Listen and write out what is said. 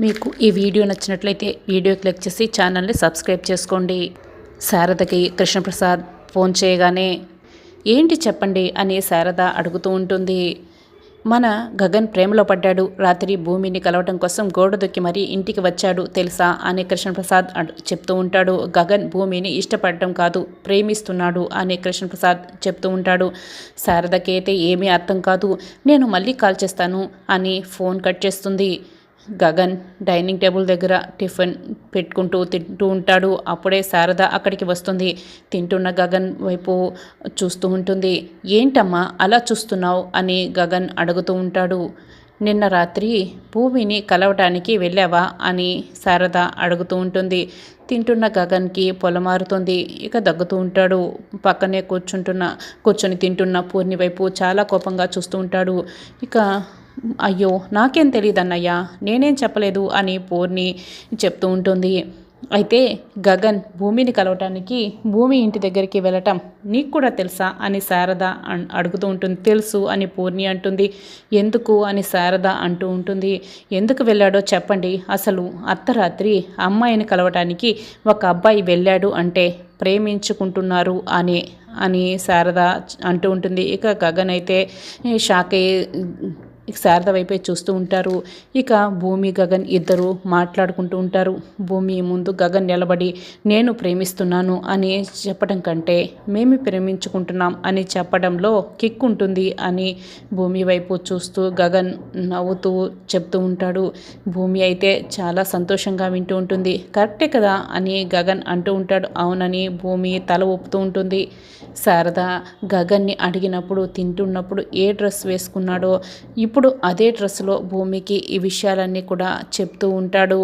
మీకు ఈ వీడియో నచ్చినట్లయితే వీడియో క్లిక్ చేసి ఛానల్ని సబ్స్క్రైబ్ చేసుకోండి. శారదకి కృష్ణప్రసాద్ ఫోన్ చేయగానే ఏంటి చెప్పండి? అని శారద అడుగుతూ ఉంటుంది. మన గగన్ ప్రేమలో పడ్డాడు. రాత్రి భూమిని కలవటం కోసం గోడ దొక్కి మరీ ఇంటికి వచ్చాడు తెలుసా? అని కృష్ణప్రసాద్ చెప్తూ ఉంటాడు. గగన్ భూమిని ఇష్టపడటం కాదు ప్రేమిస్తున్నాడు అని కృష్ణప్రసాద్ చెప్తూ ఉంటాడు. శారదకి అయితే ఏమీ అర్థం కాదు. నేను మళ్ళీ కాల్ చేస్తాను అని ఫోన్ కట్ చేస్తుంది. గగన్ డైనింగ్ టేబుల్ దగ్గర టిఫిన్ పెట్టుకుంటూ తింటూ ఉంటాడు. అప్పుడే శారద అక్కడికి వస్తుంది. తింటున్న గగన్ వైపు చూస్తూ ఉంటుంది. ఏంటమ్మా అలా చూస్తున్నావు? అని గగన్ అడుగుతూ ఉంటాడు. నిన్న రాత్రి భూమిని కలవటానికి వెళ్ళావా? అని శారద అడుగుతూ ఉంటుంది. తింటున్న గగన్కి పొలమారుతుంది. ఇక దగ్గుతూ ఉంటాడు. పక్కనే కూర్చుంటున్న కూర్చొని తింటున్న పూర్ణి వైపు చాలా కోపంగా చూస్తూ ఉంటాడు. ఇక అయ్యో నాకేం తెలియదు అన్నయ్యా నేనేం చెప్పలేదు అని పూర్ణి చెప్తూ ఉంటుంది. అయితే గగన్ భూమిని కలవటానికి భూమి ఇంటి దగ్గరికి వెళ్ళటం నీకు కూడా తెలుసా అని శారద అడుగుతూ ఉంటుంది. తెలుసు అని పూర్ణి అంటుంది. ఎందుకు అని శారద అంటూ ఉంటుంది. ఎందుకు వెళ్ళాడో చెప్పండి. అసలు అర్ధరాత్రి అమ్మాయిని కలవటానికి ఒక అబ్బాయి వెళ్ళాడు అంటే ప్రేమించుకుంటున్నారు అని అని శారద అంటూ ఉంటుంది. ఇక గగన్ అయితే షాక్ అయ్యి ఇక శారద వైపే చూస్తూ ఉంటారు. ఇక భూమి గగన్ ఇద్దరు మాట్లాడుకుంటూ ఉంటారు. భూమి ముందు గగన్ నిలబడి నేను ప్రేమిస్తున్నాను అని చెప్పడం కంటే మేము ప్రేమించుకుంటున్నాం అని చెప్పడంలో కిక్ ఉంటుంది అని భూమి వైపు చూస్తూ గగన్ నవ్వుతూ చెప్తూ ఉంటాడు. భూమి అయితే చాలా సంతోషంగా వింటూ ఉంటుంది. కరెక్టే కదా అని గగన్ అంటూ ఉంటాడు. అవునని భూమి తల ఊపుతూ ఉంటుంది. శారద గగన్ని అడిగినప్పుడు తింటున్నప్పుడు ఏ డ్రెస్ వేసుకున్నాడో ఇప్పుడు అదే డ్రెస్సులో భూమికి ఈ విషయాలన్నీ కూడా చెప్తూ ఉంటాడు.